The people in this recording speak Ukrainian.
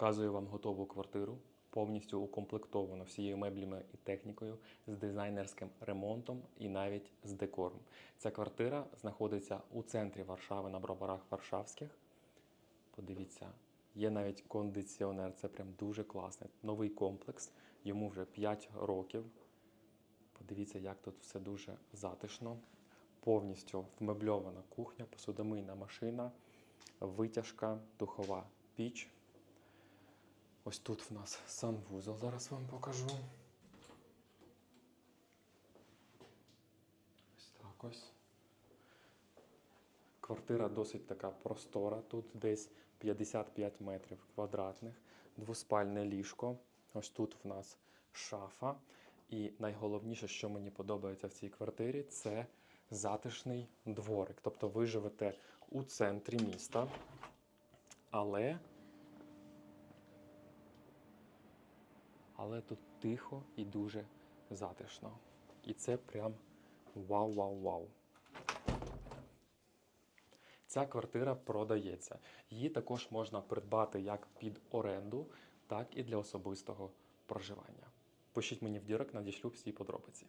Показую вам готову квартиру, повністю укомплектовану всією меблями і технікою, з дизайнерським ремонтом і навіть з декором. Ця квартира знаходиться у центрі Варшави на броварах Варшавських. Подивіться, є навіть кондиціонер, це прям дуже класний. Новий комплекс, йому вже 5 років. Подивіться, як тут все дуже затишно. Повністю вмебльована кухня, посудомийна машина, витяжка, духова піч. Ось тут в нас санвузол, зараз вам покажу. Ось так ось. Квартира досить така простора, тут десь 55 метрів квадратних, двоспальне ліжко. Ось тут в нас шафа. І найголовніше, що мені подобається в цій квартирі, це затишний дворик. Тобто ви живете у центрі міста, але, але тут тихо і дуже затишно. І це прям вау-вау-вау. Ця квартира продається. Її також можна придбати як під оренду, так і для особистого проживання. Пишіть мені в дірек, надішлю всі подробиці.